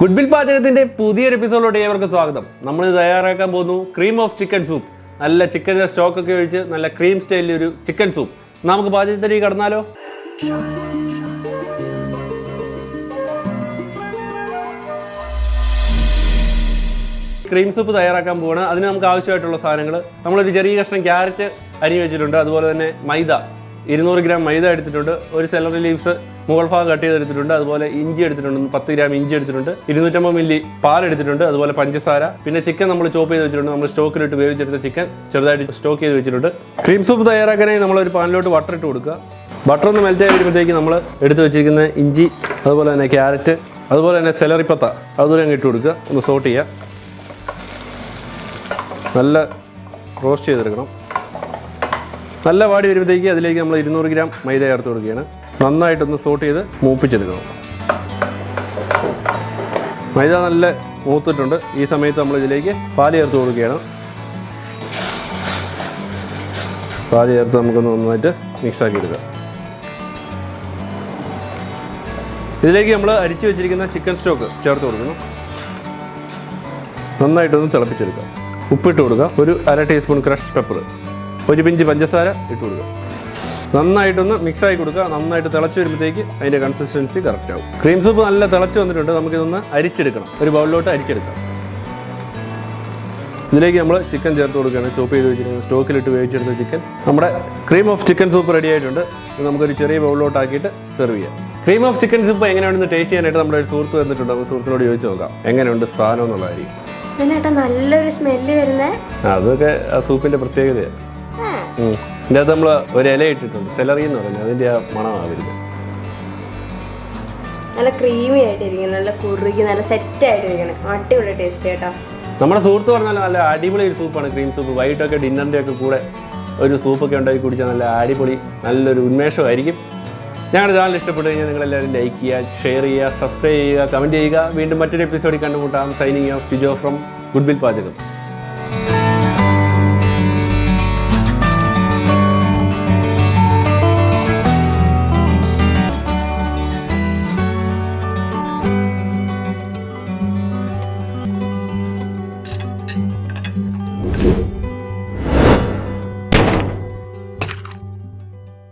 Good bill പാചകത്തിന്റെ പുതിയൊരു എപ്പിസോഡിലോട്ട് ഏവർക്കും സ്വാഗതം. നമ്മൾ തയ്യാറാക്കാൻ പോകുന്നു ക്രീം ഓഫ് ചിക്കൻ സൂപ്പ് നല്ല ചിക്കന്റെ സ്റ്റോക്ക് ഒക്കെ ഒഴിച്ച് നല്ല ക്രീം സ്റ്റൈലിൽ ഒരു ചിക്കൻ സൂപ്പ് നമുക്ക് പാചകത്തിലേക്ക് കടന്നാലോ? ക്രീം സൂപ്പ് തയ്യാറാക്കാൻ പോവാണ്. അതിന് നമുക്ക് ആവശ്യമായിട്ടുള്ള സാധനങ്ങൾ നമ്മളൊരു ചെറിയ കഷ്ണം ക്യാരറ്റ് അരിഞ്ഞ് വെച്ചിട്ടുണ്ട്. അതുപോലെ തന്നെ മൈദ. ഇരുന്നൂറ് ഗ്രാം മൈദ എടുത്തിട്ടുണ്ട് ഒരു സെലറി ലീവ്സ് മുകൾ ഭാഗം കട്ട് ചെയ്തെടുത്തിട്ടുണ്ട് അതുപോലെ ഇഞ്ചി എടുത്തിട്ടുണ്ട് പത്ത് ഗ്രാം ഇഞ്ചി എടുത്തിട്ടുണ്ട് ഇരുന്നൂറ്റമ്പത് മില്ലി പാൽ എടുത്തിട്ടുണ്ട് അതുപോലെ പഞ്ചസാര പിന്നെ ചിക്കൻ നമ്മൾ ചോപ്പ് ചെയ്ത് വെച്ചിട്ടുണ്ട് നമ്മൾ സ്റ്റോക്കിലിട്ട് വേവിച്ചെടുത്ത ചിക്കൻ ചെറുതായിട്ട് സ്റ്റോക്ക് ചെയ്ത് വെച്ചിട്ടുണ്ട്. ക്രീം സൂപ്പ് തയ്യാറാക്കാനായി നമ്മൾ ഒരു പാനിലോട്ട് ബട്ടർ ഇട്ട് കൊടുക്കുക. ബട്ടർ ഒന്ന് മെൽറ്റ് ആയി വരുമ്പോഴത്തേക്ക് നമ്മൾ എടുത്ത് വെച്ചിരിക്കുന്ന ഇഞ്ചി അതുപോലെ തന്നെ ക്യാരറ്റ് അതുപോലെ തന്നെ സെലറിപ്പത്ത അതുപോലെ അങ്ങ് ഇട്ട് കൊടുക്കുക. ഒന്ന് സോട്ട് ചെയ്യുക. നല്ല റോസ്റ്റ് ചെയ്തെടുക്കണം. നല്ല വാടി വരുമ്പോഴത്തേക്ക് അതിലേക്ക് നമ്മൾ ഇരുന്നൂറ് ഗ്രാം മൈദ ചേർത്ത് കൊടുക്കുകയാണ്. നന്നായിട്ടൊന്ന് സോട്ട് ചെയ്ത് മൂപ്പിച്ചെടുക്കണം. മൈദ നല്ല മൂത്തിട്ടുണ്ട്. ഈ സമയത്ത് നമ്മൾ ഇതിലേക്ക് പാൽ ചേർത്ത് കൊടുക്കുകയാണ്. പാൽ ചേർത്ത് നമുക്കൊന്ന് നന്നായിട്ട് മിക്സാക്കി എടുക്കാം. ഇതിലേക്ക് നമ്മൾ അരിച്ചു വെച്ചിരിക്കുന്ന ചിക്കൻ സ്റ്റോക്ക് ചേർത്ത് കൊടുക്കണം നന്നായിട്ടൊന്ന് തിളപ്പിച്ചെടുക്കുക ഉപ്പിട്ട് കൊടുക്കുക ഒരു അര ടീസ്പൂൺ ക്രഷ് പെപ്പർ ഒരു പിഞ്ച് പഞ്ചസാര ഇട്ട് കൊടുക്കുക. നന്നായിട്ടൊന്ന് മിക്സ് ആയി കൊടുക്കുക. നന്നായിട്ട് തിളച്ച് വരുമ്പോഴത്തേക്ക് അതിന്റെ കൺസിസ്റ്റൻസി കറക്റ്റ് ആവും. ക്രീം സൂപ്പ് നല്ല തിളച്ച് വന്നിട്ടുണ്ട്. നമുക്കിതൊന്ന് അരിച്ചെടുക്കണം. ഒരു ബൗളിലോട്ട് അരിച്ചെടുക്കാം. ഇതിലേക്ക് നമ്മൾ ചിക്കൻ ചേർത്ത് കൊടുക്കുകയാണ്. ചോപ്പ് ചെയ്ത് വെച്ചിരിക്കുന്നത് സ്റ്റോക്കിലിട്ട് വേവിച്ചെടുത്ത ചിക്കൻ നമ്മുടെ cream of chicken soup ready ആയിട്ടുണ്ട്. നമുക്കൊരു ചെറിയ ബൗളിലോട്ട് ആക്കിയിട്ട് സെർവ് ചെയ്യാം. ക്രീം ഓഫ് ചിക്കൻ സൂപ്പ് എങ്ങനെയാണെന്ന് ടേസ്റ്റ് ചെയ്യാനായിട്ട് നമ്മുടെ ഒരു സുഹൃത്ത് വന്നിട്ടുണ്ട്. അപ്പോൾ സുഹൃത്തിനോട് ചോദിച്ചു നോക്കാം. എങ്ങനെയുണ്ട് സാധനം എന്നുള്ളതായിരിക്കും. നല്ലൊരു സ്മെല്ല് അതൊക്കെ ആ സൂപ്പിന്റെ പ്രത്യേകതയാണ്. ഇതിന്റെ അകത്ത് നമ്മൾ ഒരു ഇല ഇട്ടിട്ടുണ്ട്. സെലറി എന്ന് പറയുന്നത് അതിന്റെ ആ മണമാണ് വരുന്നത് നല്ല ക്രീമി ആയിട്ടിരിക്കണം നല്ല കുറുകി നല്ല സെറ്റ് ആയിട്ടിരിക്കണം അടിപൊളി ടേസ്റ്റ് കേട്ടോ. നമ്മുടെ സുഹൃത്ത് പറഞ്ഞാൽ നല്ല അടിപൊളി ഒരു സൂപ്പാണ് ക്രീം സൂപ്പ് വൈകിട്ടൊക്കെ ഡിന്നറിന്റെ ഒക്കെ കൂടെ ഒരു സൂപ്പൊക്കെ ഉണ്ടാക്കി കുടിച്ചാൽ നല്ല അടിപൊളി നല്ലൊരു ഉന്മേഷമായിരിക്കും. ഞങ്ങളുടെ ചാനൽ ഇഷ്ടപ്പെട്ടു കഴിഞ്ഞാൽ നിങ്ങളെല്ലാവരും ലൈക്ക് ചെയ്യുക ഷെയർ ചെയ്യുക സബ്സ്ക്രൈബ് ചെയ്യുക കമന്റ് ചെയ്യുക. വീണ്ടും മറ്റൊരു എപ്പിസോഡിൽ കണ്ടുമുട്ടാം. Signing off Tijo from good will പാചകം.